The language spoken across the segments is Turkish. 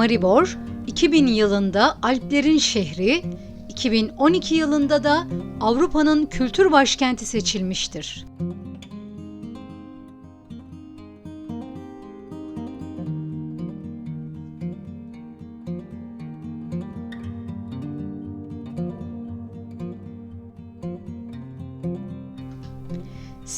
Maribor 2000 yılında Alplerin şehri, 2012 yılında da Avrupa'nın kültür başkenti seçilmiştir.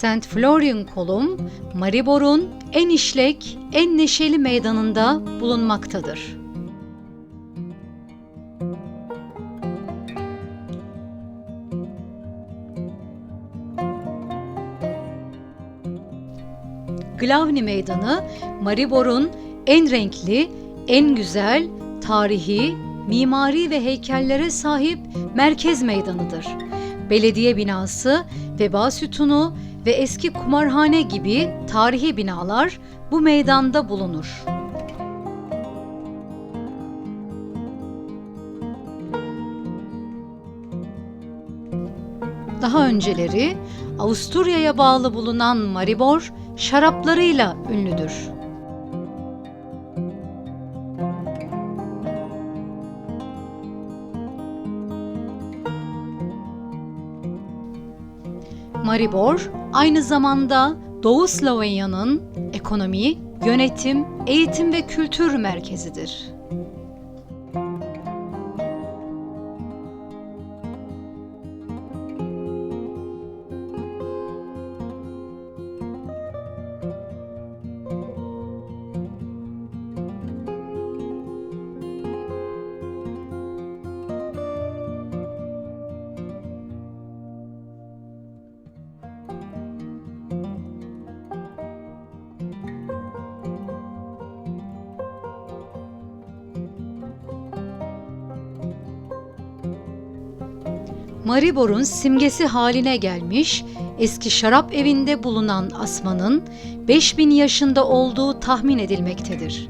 St. Florian Kolum, Maribor'un en işlek, en neşeli meydanında bulunmaktadır. Glavni Meydanı, Maribor'un en renkli, en güzel, tarihi, mimari ve heykellere sahip merkez meydanıdır. Belediye binası, veba sütunu ve eski kumarhane gibi tarihi binalar bu meydanda bulunur. Daha önceleri Avusturya'ya bağlı bulunan Maribor şaraplarıyla ünlüdür. Maribor aynı zamanda Doğu Slovenya'nın ekonomi, yönetim, eğitim ve kültür merkezidir. Maribor'un simgesi haline gelmiş, eski şarap evinde bulunan asmanın 5000 yaşında olduğu tahmin edilmektedir.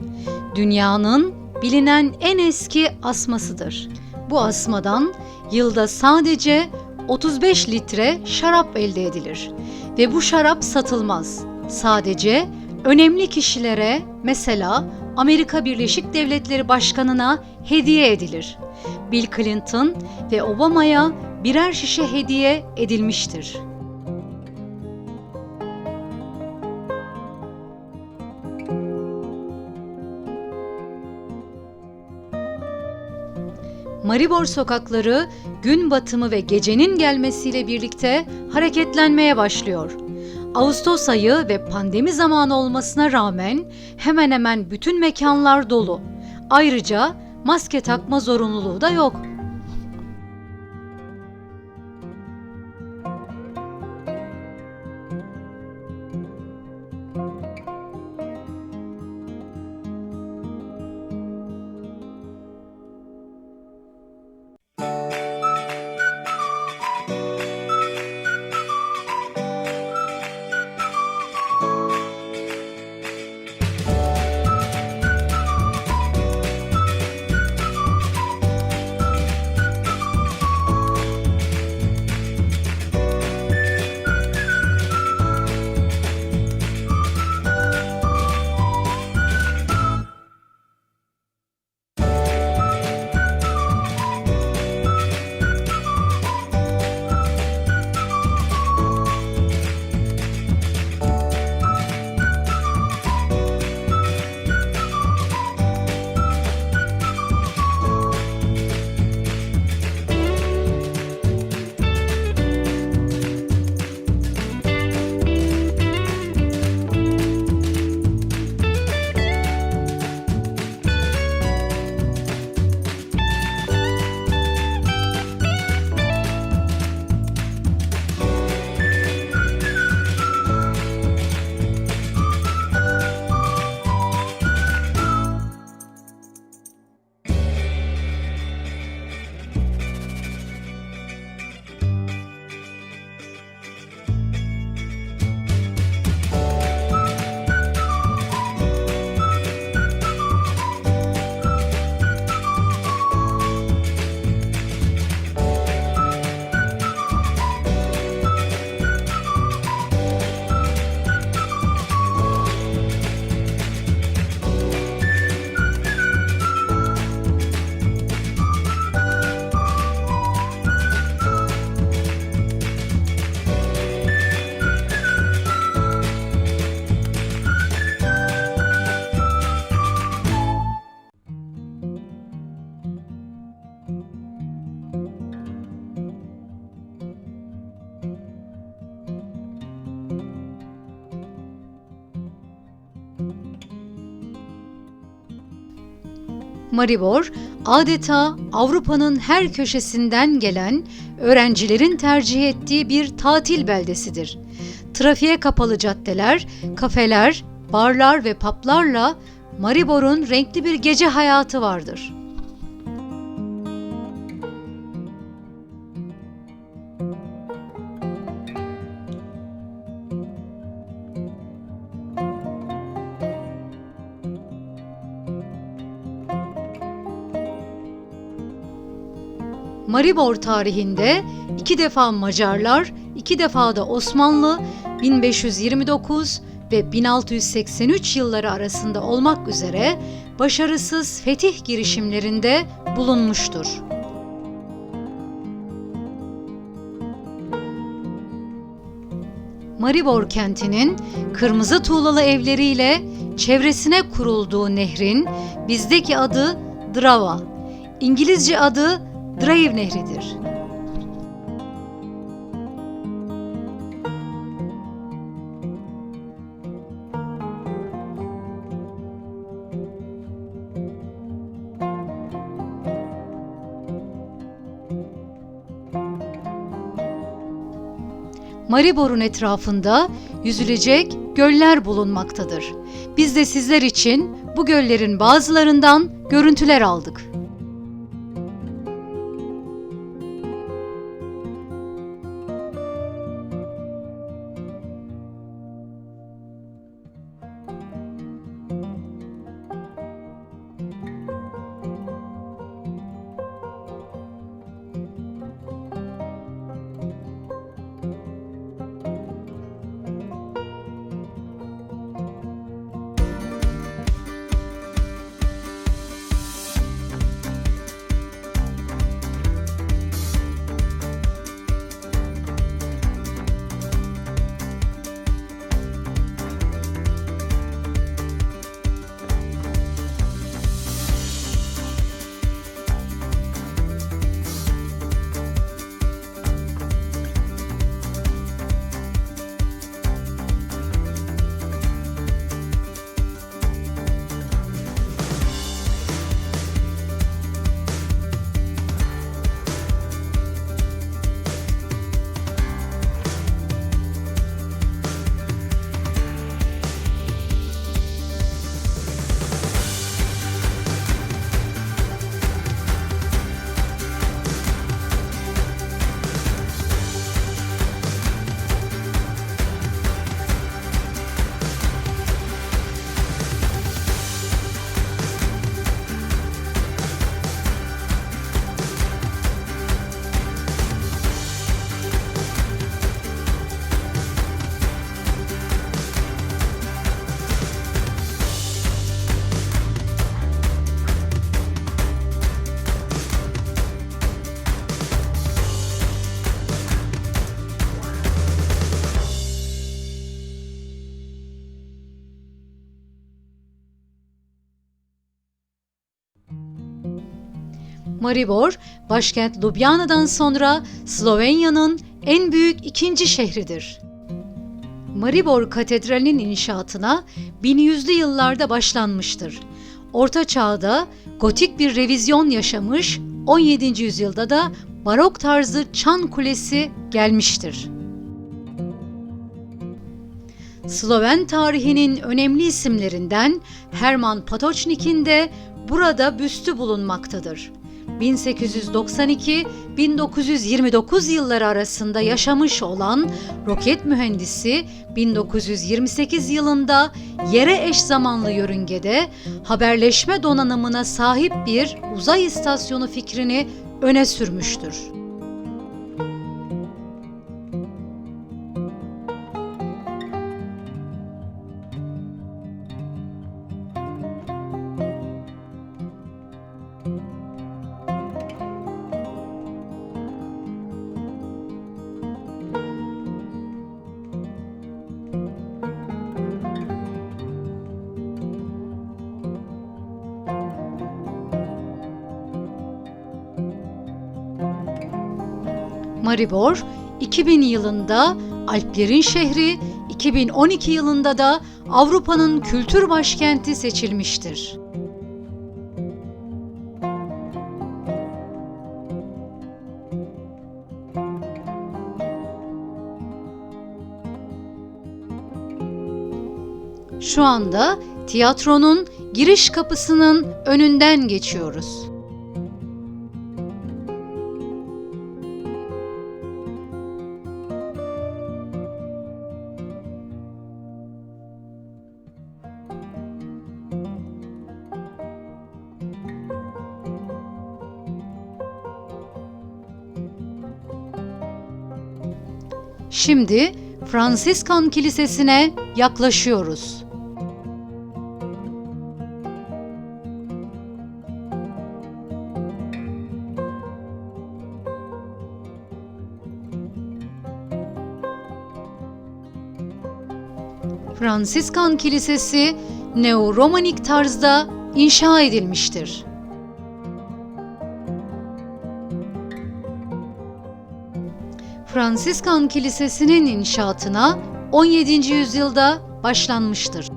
Dünyanın bilinen en eski asmasıdır. Bu asmadan yılda sadece 35 litre şarap elde edilir ve bu şarap satılmaz. Sadece önemli kişilere mesela Amerika Birleşik Devletleri Başkanı'na hediye edilir. Bill Clinton ve Obama'ya birer şişe hediye edilmiştir. Maribor sokakları gün batımı ve gecenin gelmesiyle birlikte hareketlenmeye başlıyor. Ağustos ayı ve pandemi zamanı olmasına rağmen hemen hemen bütün mekanlar dolu. Ayrıca maske takma zorunluluğu da yok. Maribor adeta Avrupa'nın her köşesinden gelen öğrencilerin tercih ettiği bir tatil beldesidir. Trafiğe kapalı caddeler, kafeler, barlar ve paplarla Maribor'un renkli bir gece hayatı vardır. Maribor tarihinde iki defa Macarlar, iki defa da Osmanlı 1529 ve 1683 yılları arasında olmak üzere başarısız fetih girişimlerinde bulunmuştur. Maribor kentinin kırmızı tuğlalı evleriyle çevresine kurulduğu nehrin bizdeki adı Drava, İngilizce adı Drave Nehri'dir. Maribor'un etrafında yüzülecek göller bulunmaktadır. Biz de sizler için bu göllerin bazılarından görüntüler aldık. Maribor, başkent Ljubljana'dan sonra Slovenya'nın en büyük ikinci şehridir. Maribor Katedrali'nin inşaatına 1100'lü yıllarda başlanmıştır. Orta Çağ'da gotik bir revizyon yaşamış, 17. yüzyılda da barok tarzı çan kulesi gelmiştir. Sloven tarihinin önemli isimlerinden Herman Patočnik'in de burada büstü bulunmaktadır. 1892-1929 yılları arasında yaşamış olan roket mühendisi 1928 yılında yere eş zamanlı yörüngede haberleşme donanımına sahip bir uzay istasyonu fikrini öne sürmüştür. Maribor, 2000 yılında Alplerin şehri, 2012 yılında da Avrupa'nın kültür başkenti seçilmiştir. Şu anda tiyatronun giriş kapısının önünden geçiyoruz. Şimdi Fransiskan Kilisesi'ne yaklaşıyoruz. Fransiskan Kilisesi Neo-Romanik tarzda inşa edilmiştir. Fransiskan Kilisesi'nin inşaatına 17. yüzyılda başlanmıştır.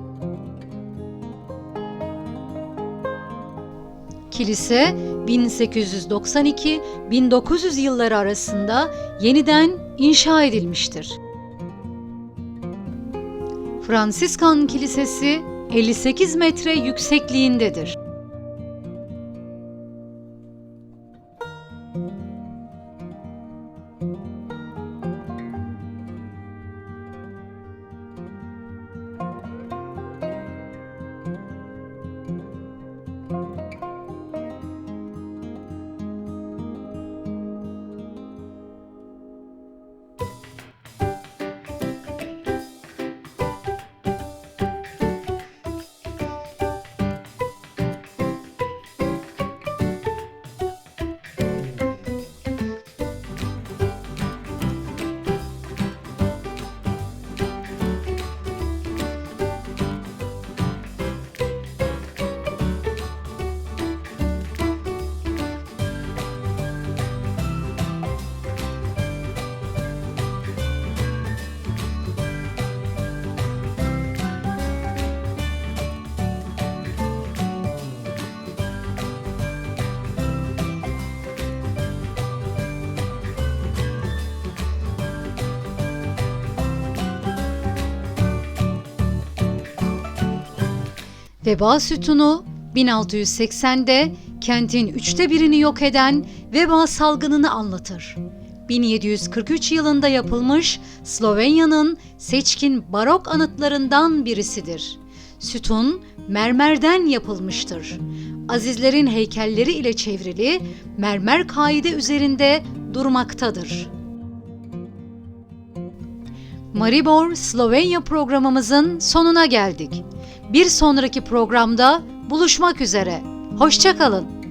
Kilise 1892-1900 yılları arasında yeniden inşa edilmiştir. Fransiskan Kilisesi 58 metre yüksekliğindedir. Veba sütunu 1680'de kentin üçte birini yok eden veba salgınını anlatır. 1743 yılında yapılmış Slovenya'nın seçkin barok anıtlarından birisidir. Sütun mermerden yapılmıştır. Azizlerin heykelleri ile çevrili mermer kaide üzerinde durmaktadır. Maribor Slovenya programımızın sonuna geldik. Bir sonraki programda buluşmak üzere. Hoşçakalın.